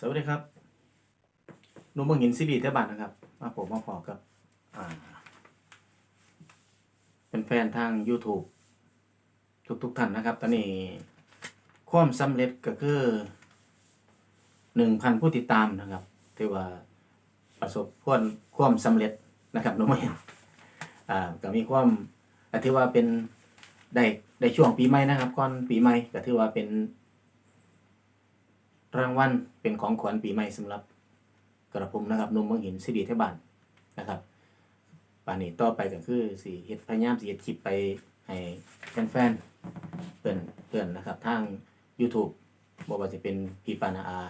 สวัสดีครับหนุ่มเมืองหินซีรีส์เทบันนะครับ มาผมมาพอกับอ่าเป็นแฟนทาง YouTube ทุกๆทท่านนะครับ ตอนนี้ความสำเร็จก็คือหนึ่งพันผู้ติดตามนะครับถือว่าประสบผลความสำเร็จนะครับหนุ่มเมืองหินอ่าก็มีความก็ถือว่าเป็นได้ได้ช่วงปีใหม่นะครับก่อนปีใหม่ก็ถือว่าเป็น รางวัลเป็นของขวัญปีใหม่สำหรับกระผมนะครับนุ่มเมืองหินสิริเทบานนะครับป่านนี้ต่อไปก็คือสีเฮ็ดพยายามสีเฮ็ดคลิปไปให้แฟนๆเพื่อนเพื่อนนะครับทาง YouTube บ่ว่าจะเป็นพี่ปานาอา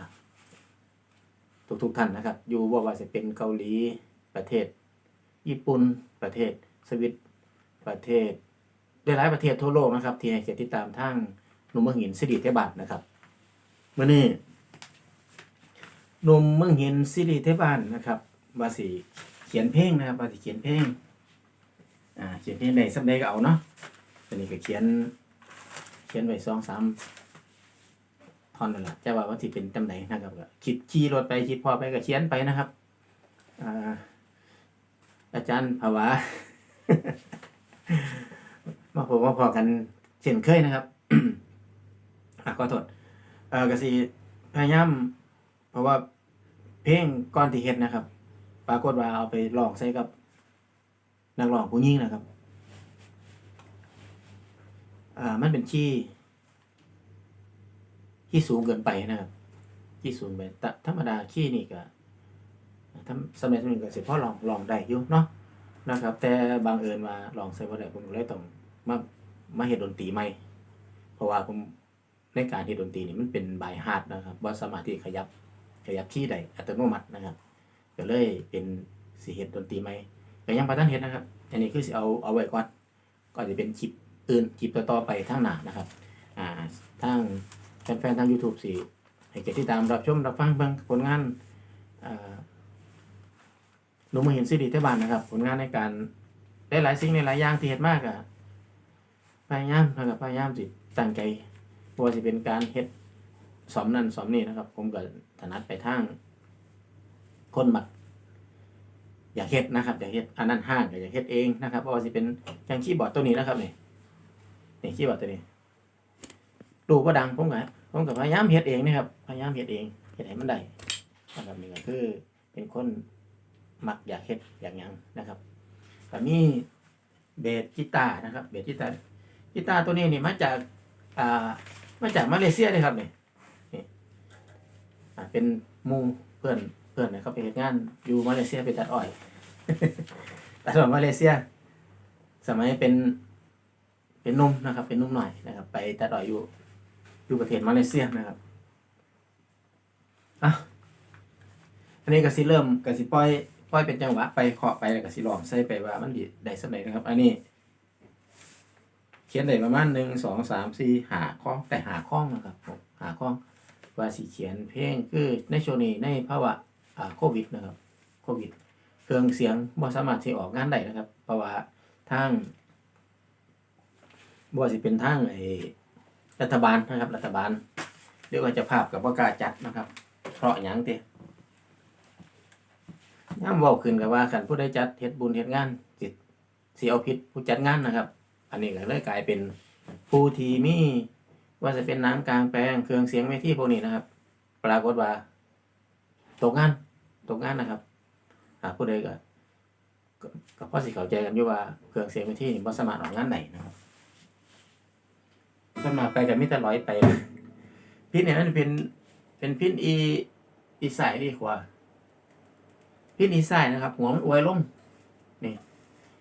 ทุกๆท่านนะครับ อยู่บ่ว่าจะเป็นเกาหลีประเทศ ญี่ปุ่นประเทศสวิตประเทศได้หลายประเทศทั่วโลกนะครับ ที่ให้เกียรติติดตามทางนุ่มเมืองหินสิริเทบานนะครับ มื่อนี้นุ่มเมืองหินซิริเทพานนะครับว่าสิเขียนเพลงนะครับว่าสิเขียนเพลงอ่าเขียนเพลงใดสักใดก็เอาเนาะตอนนี้ก็เขียน เขียนไว้สองสามท่อนนั่นแหละจะว่าว่าสิเป็นตำไหน่งนะครับก็คิดขี่รถไปคิดพอไปก็เขียนไปนะครับอ่าอาจารย์ภาวะ มาพบมาพอกันเช่นเคยนะครับ อะขอโทษ เออกสิพยายามเพราะว่าเพลงก่อนที่เฮ็ดนะครับ ปรากฏว่าเอาไปร้องใส่กับ นักร้องผู้หญิงนะครับอ่ามันเป็นขี้ขี้สูงเกินไปนะครับขี้สูงไปแต่ธรรมดาขี้นี่ก็ทำสมัยนึงก็สิพอลองลองได้อยู่เนาะนะครับ แต่บางเอิญว่าลองใส่บ่ได้ผมก็เลยต้องมามาเฮ็ดดนตรีใหม่เพราะว่าผม ในการที่ดนตรีนี่มันเป็นบายฮาร์ดนะครับว่าสามารถที่ขยับขยับที่ใดอัตโนมัตินะครับก็เลยเป็นสีเฮ็ดดนตรีใหมก็ยังบ่ทันเฮ็ดนะครับ อันนี้คือเอาเอาไว้ก่อนก็จะเป็นคลิปอื่นคลิปต่อๆไปทางหน้านะครับอ่าทางแฟนๆทาง YouTube สิให้เกียรติติดตามรับชมรับฟังเบิ่งผลงานอ่าหนูมาเห็นซีรีเทบานนะครับ ผลงานในการได้หลายสิ่งในหลายอย่างที่เฮ็ดมากอะพยายามนะครับพยายามสิตั้งใจ ว่าสิเป็นการเฮ็ดสอมนั่นสอมนี่นะครับ ผมก็ถนัดไปทางคนมักอยากเฮ็ดนะครับอยากเฮ็ดอันนั้นห้างอยากเฮ็ดเองนะครับว่าสิเป็นอย่างคีย์บอร์ดตัวนี้นะครับนี่นี่คีย์บอร์ดตัวนี้ดูบ่ดังผมก็ผมก็พยายามเฮ็ดเองนะครับพยายามเฮ็ดเองเฮ็ดให้มันได้นะครับนี่ก็คือเป็นคนมักอยากเฮ็ดอยากหยังนะครับก็มีเบสกีตาร์นะครับเบสกีตาร์กีตาร์ตัวนี้นี่มาจากอ่า มาจากมาเลเซียเลยครับนี่นี่อ่าเป็นมูเพื่อนเพื่อนเนี่ยเขาไปเฮ็ดงานอยู่มาเลเซียไปตัดอ้อยตัดอ้อยมาเลเซีย สมัยเป็นเป็นนุ่มนะครับ เป็นนุ่มหน่อยนะครับ ไปตัดอ้อยอยู่อยู่ประเทศมาเลเซียนะครับอะอันนี้ก็สิเริ่มก็สิปล่อยปล่อยเป็นจังหวะไปเคาะไปแล้วก็สิลองใส่ไปว่ามันดีได้สำเร็จนะครับ อันนี้ เขียนได้ประมาณหนึ่งสองสามสี่หาข้องแต่หาข้องนะครับผมหาข้องว่าสิเขียนเพลงคือในช่วงนี้ในภาวะอ่าโควิดนะครับโควิด เครื่องเสียงบ่สามารถที่ออกงานได้นะครับ เพราะว่าทางบ่สิเป็นทางไอ้รัฐบาลนะครับ รัฐบาลเรียกว่าจะภาพกับบ่กล้าจัดนะครับ เพราะหยังเตย่ำเว้าขึ้นกับว่าคันผู้ใดจัดเฮ็ดบุญเฮ็ดงานสิเสิเอาผิดผู้จัดงานนะครับ อันนี้ก็เลยกลายเป็นผู้ที่มีว่าจะเป็นหน้ำกลางแปลงเครื่องเสียงเวทีพวกนี้นะครับ ปรากฏว่าตกงานตกงานนะครับอ่าผู้ใดก็ก็ก็พอสิเข้าใจกันอยู่ว่าเครื่องเสียงเวทีนี่บ่สามารถออกงานได้นะครับส่วนมาไปกับมิตรร้อยไปพินเนี่ยนั่นเป็นเป็นพินอีอีสายดีกว่าพินอีสายนะครับ หัวมันอวยลง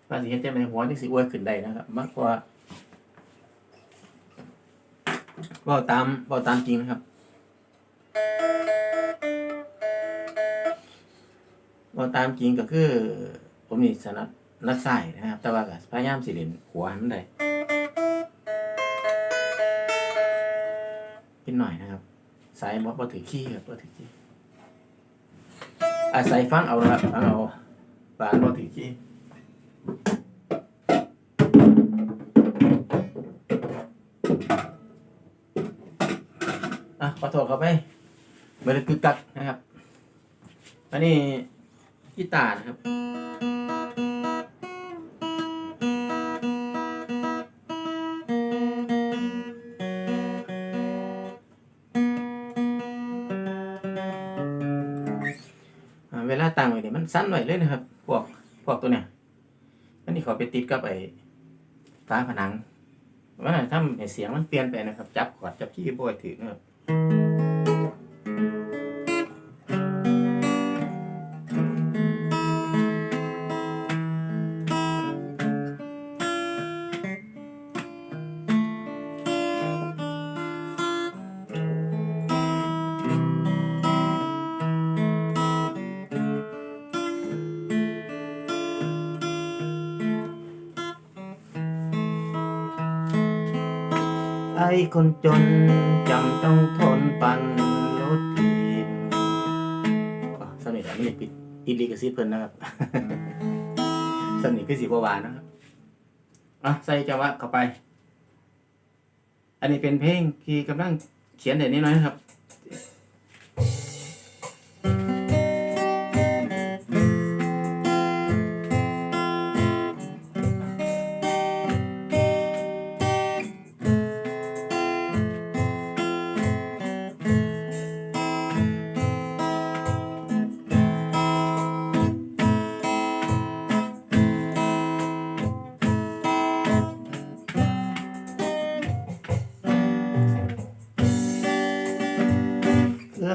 ว่าสิเฮ็ดจังไดหัวจังสิอวยขึ้นได้นะครับมากกว่าเว้าตามเว้าตามจริงนะครับเว้าตามจริงก็คือ ผมนี่สนับนักสายนะครับ แต่ว่าก็พยายามสิเล่นหัวให้มันได้เป็นหน่อยนะครับสายบ่บ่ถือขี้ครับบ่ถือขี้อาศัยฟังเอานะฟังเอาบานบ่ถือขี้ อะขอโทษครับไปเบอร์กึกกักนะครับ อันนี้กีตาร์นะครับเวลาตั้งไว้เนี่ยมันสั้นไว้เลยนะครับ พวก พวกตัวเนี้ย เขาไปติดกับไอ้ฝาผนังว่าทำให้เสียงมันเปลี่ยนไปนะครับ จับขอดจับขี้โบยถือเนะ ครับไอ้คนจนจำต้องทนปันรถทีนสนิทอันนี้ปิดอิลีกซีเพิ่นนะครับสนิทคือสีบัววานนะครับอะใส่จังหวะเข้าไป อันนี้เป็นเพลงที่กำลังเขียนเดี๋ยวนี้น้อยนะครับ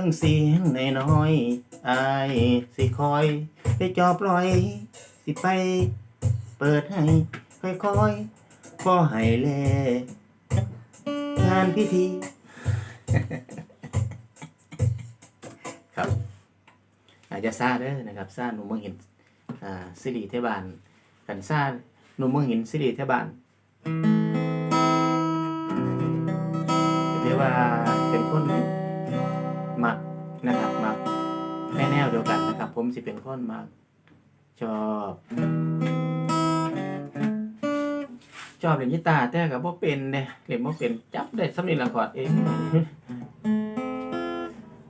งเสียงในน้อยอายสิคอย ไปจอบลอย สิไป เปิดให้ค่อยๆก็ให้แลงานพิธี ครับ อาจจะซาเด้อนะครับซาหนุ่มเมืองหินอ่าสิริเทบานกันซาหนุ่มเมืองหินสิริเทบานเรียกว่าเป็นคน นะครับมักในแนวเดียวกันนะครับ ผมสิเป็นคนมักชอบชอบเล่นกีตาร์แต่กับว่าเป็นเนี่ยเล่นว่าเป็นจับได้สำนีละคอร์ดเอง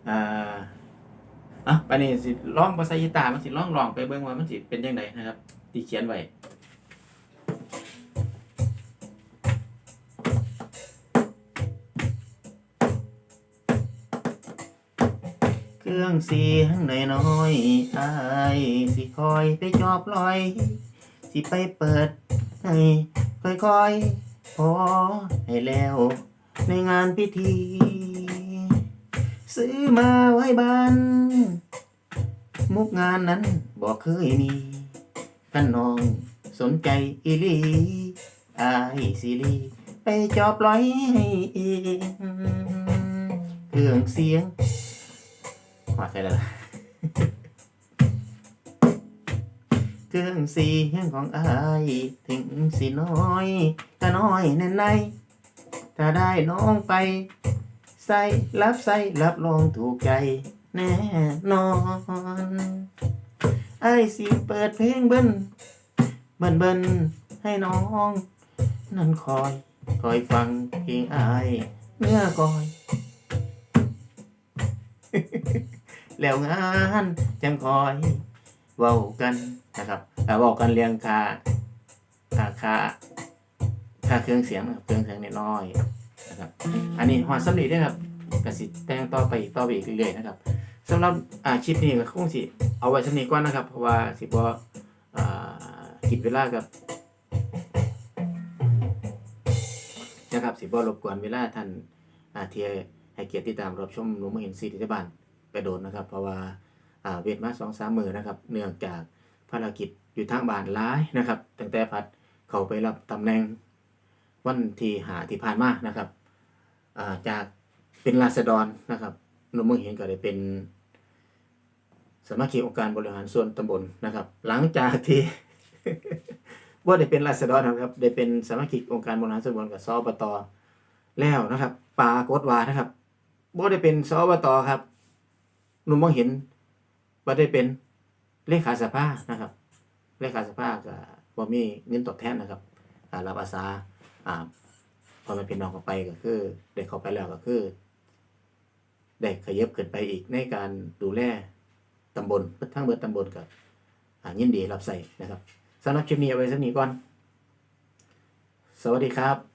อ่าอะไปนี่สิร้องภาษากีตาร์มันสิร้องร้องไปเบิ่งว่ามันสิเป็นยังไงนะครับที่เขียนไว้ รื่องเสียงน้อยๆอายสิคอยไปจอบลอย สิไปเปิดให้ค่อยๆพอให้แล้ว ในงานพิธี ซื้อมาไว้บ้าน มุกงานนั้นบอกเคยมีกันน้องสนใจอีลีอายสิลีไปจอบลอยให้เองเครื่องเสียง หอดใช่แล้วล่ะเครื่องเสียงของอายถึงสิน้อยก็น้อยแน่นในถ้าได้น้องไป ใส่รับใส่รับรองถูกใจแน่นอนไอสิเปิดเพลงเบิ้นเบิ้นเบิ้นให้น้อง นั่นคอย คอยฟังเพลงอายเมื่อก่อย แล้วงานจังคอยเว้ากันนะครับแต่เว้ากันเรียงค่าค่าค่าค่าเครื่องเสียงนะครับเครื่องเสียงน้อยนะครับ อันนี้หอดสำลีด้วยครับกสิแต่งต่อไปต่อไปอีกเรื่อยๆนะครับสำหรับอ่าคลิปนี้ก็คงสิเอาไว้สำนีก่อนนะครับ เพราะว่าสิบ่อ่าคิดเวลากับนะครับสิบ่รบกวนเวลาท่านอ่าที่ให้เกียรติติดตามรับชมหนูมาเห็นซีที่บ้าน ไปโดนนะครับ เพราะว่าเวทมาสองสามมือนะครับ เนื่องจากภารกิจอยู่ทางบานร้ายนะครับ ตั้งแต่พัดเขาไปรับตำแหน่งวันที่หาที่ผ่านมานะครับาจากเป็นราษฎรนะครับหนุ่มเมืองเห็นก็ได้เป็นสมาชิกองค์การบริหารส่วนตำบลนะครับ หลังจากที่ว่าได้เป็นราษฎรนะครับได้เป็นสมาชิกองค์การบริหารส่วนตำบลกับสอบตแล้วนะครับปากฏว่านะครับบ่าได้เป็นสอบตครับ หนุ่มมองเห็นว่าได้เป็นเลขาสภานะครับ เลขาสภาก็บ่มีเงินตอบแทนนะครับรับอาสาอ่าพอมันเป็นน้องเข้าไปก็คือได้เข้าไปแล้วก็คือได้ขยับขึ้นไปอีกในการดูแลตำบลทั้งเบิดตำบลกับอ่ายินดีรับใส่นะครับสำหรับคลิปนี้เอาไว้สักนี้ก่อน สวัสดีครับ